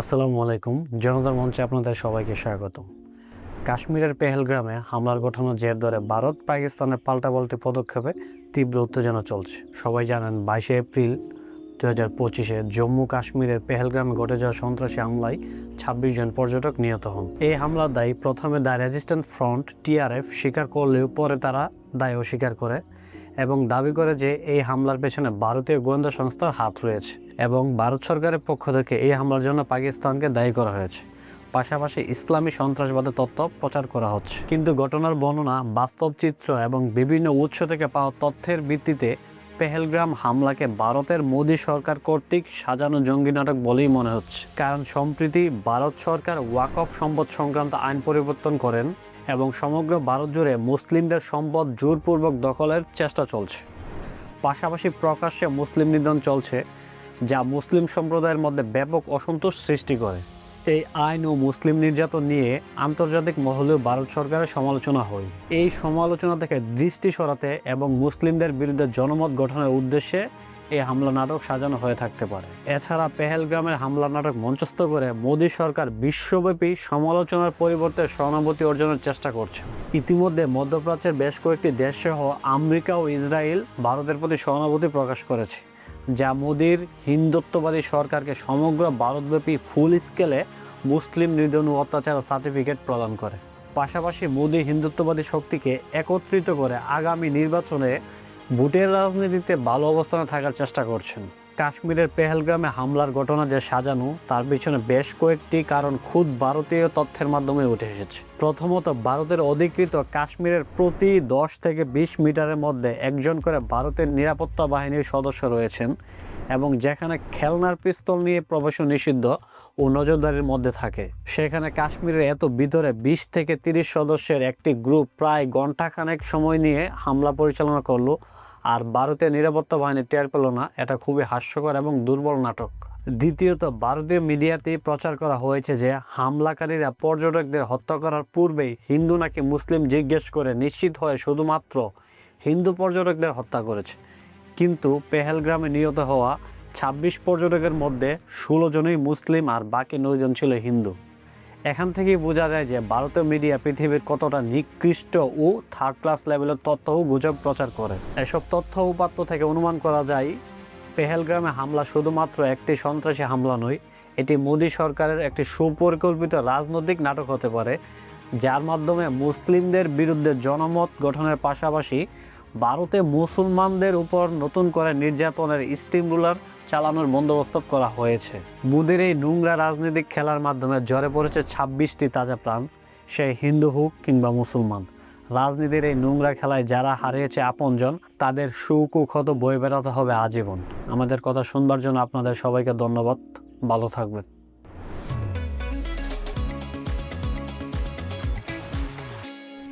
আসসালামু আলাইকুম। জনতার মঞ্চে আপনাদের সবাইকে স্বাগতম। কাশ্মীরের পেহেলগ্রামে হামলার ঘটনার জের ধরে ভারত পাকিস্তানের পাল্টাপাল্টি পদক্ষেপে তীব্র উত্তেজনা চলছে। সবাই জানেন বাইশে এপ্রিল দু হাজার পঁচিশে জম্মু কাশ্মীরের পেহেলগ্রামে ঘটে যাওয়া সন্ত্রাসী হামলায় ছাব্বিশ জন পর্যটক নিহত হন। এই হামলার দায়ী প্রথমে দ্য রেজিস্ট্যান্ট ফ্রন্ট টিআরএফ স্বীকার করলেও পরে তারা দায় অস্বীকার করে এবং দাবি করে যে এই হামলার পেছনে ভারতীয় গোয়েন্দা সংস্থার হাত রয়েছে। এবং ভারত সরকারের পক্ষ থেকে এই হামলার জন্য পাকিস্তানকে দায়ী করা হয়েছে। পাশাপাশি ইসলামী সন্ত্রাসবাদের তথ্য প্রচার করা হচ্ছে। কিন্তু ঘটনার বর্ণনা, বাস্তব চিত্র এবং বিভিন্ন উৎস থেকে পাওয়া তথ্যের ভিত্তিতে পেহেলগ্রাম হামলাকে ভারতের মোদী সরকার কর্তৃক সাজানো জঙ্গি নাটক বলেই মনে হচ্ছে। কারণ সম্প্রতি ভারত সরকার ওয়াকফ সম্পদ সংক্রান্ত আইন পরিবর্তন করেন এবং সমগ্র ভারত জুড়ে মুসলিমদের সম্পদ জোরপূর্বক দখলের চেষ্টা চলছে। পাশাপাশি প্রকাশ্যে মুসলিম নিধন চলছে। যা মুসলিম সম্প্রদায়ের মধ্যে ব্যাপক অসন্তোষ সৃষ্টি করে। এই আইন ও মুসলিম নির্যাতন নিয়ে আন্তর্জাতিক মহলেও ভারত সরকারের সমালোচনা হয়। এই সমালোচনা থেকে দৃষ্টি সরাতে এবং মুসলিমদের বিরুদ্ধে জনমত গঠনের উদ্দেশ্যে এই হামলা নাটক সাজানো হয়ে থাকতে পারে। এছাড়া পেহেলগ্রামের হামলা নাটক মঞ্চস্থ করে মোদী সরকার বিশ্বব্যাপী সমালোচনার পরিবর্তে সহানুভূতি অর্জনের চেষ্টা করছে। ইতিমধ্যে মধ্যপ্রাচ্যের বেশ কয়েকটি দেশসহ আমেরিকা ও ইসরায়েল ভারতের প্রতি সহানুভূতি প্রকাশ করেছে। যা মোদীর হিন্দুত্ববাদী সরকারকে সমগ্র ভারতব্যাপী ফুল স্কেলে মুসলিম নিধন অত্যাচার সার্টিফিকেট প্রদান করে। পাশাপাশি মোদী হিন্দুত্ববাদী শক্তিকে একত্রিত করে আগামী নির্বাচনে ভোটের রাজনীতিতে ভালো অবস্থানে থাকার চেষ্টা করছেন। কাশ্মীরের পেহেলগ্রামে হামলার ঘটনা যে সাজানো, তার পিছনে বেশ কয়েকটি কারণ খুদ ভারতীয় তথ্যের মাধ্যমে উঠে এসেছে। প্রথমত, ভারতের অধিকৃত কাশ্মীরের প্রতি দশ থেকে বিশ মিটারের মধ্যে একজন করে ভারতের নিরাপত্তা বাহিনীর সদস্য রয়েছেন এবং যেখানে খেলনার পিস্তল নিয়ে প্রবেশ নিষিদ্ধ ও নজরদারির মধ্যে থাকে। সেখানে কাশ্মীরের এত ভিতরে বিশ থেকে তিরিশ সদস্যের একটি গ্রুপ প্রায় ঘন্টাখানেক সময় নিয়ে হামলা পরিচালনা করল আর ভারতীয় নিরাপত্তা বাহিনী টের পেল না, এটা খুবই হাস্যকর এবং দুর্বল নাটক। দ্বিতীয়ত, ভারতীয় মিডিয়াতে প্রচার করা হয়েছে যে হামলাকারীরা পর্যটকদের হত্যা করার পূর্বেই হিন্দু নাকি মুসলিম জিজ্ঞেস করে নিশ্চিত হয়ে শুধুমাত্র হিন্দু পর্যটকদের হত্যা করেছে। কিন্তু পেহেলগ্রামে নিহত হওয়া ছাব্বিশ পর্যটকের মধ্যে ষোলো জনই মুসলিম আর বাকি নয়জন ছিল হিন্দু। এখান থেকেই বোঝা যায় যে ভারতীয় মিডিয়া পৃথিবীর কতটা নিকৃষ্ট ও থার্ড ক্লাস লেভেলের তথ্য ও গুজব প্রচার করে। এসব তথ্য উপাত্ত থেকে অনুমান করা যায়, পেহেলগ্রামে হামলা শুধুমাত্র একটি সন্ত্রাসী হামলা নয়, এটি মোদী সরকারের একটি সুপরিকল্পিত রাজনৈতিক নাটক হতে পারে, যার মাধ্যমে মুসলিমদের বিরুদ্ধে জনমত গঠনের পাশাপাশি ভারতে মুসলমানদের উপর নতুন করে নির্যাতনের স্টিম রুলার চালানোর বন্দোবস্ত করা হয়েছে। মোদির এই নোংরা রাজনৈতিক খেলার মাধ্যমে জ্বরে পড়েছে ছাব্বিশটি তাজা প্রাণ, সে হিন্দু হোক কিংবা মুসলমান। রাজনীতির এই নোংরা খেলায় যারা হারিয়েছে আপনজন, তাদের সুখ ও ক্ষত বয়ে বেড়াতে হবে আজীবন। আমাদের কথা শুনবার জন্য আপনাদের সবাইকে ধন্যবাদ। ভালো থাকবেন।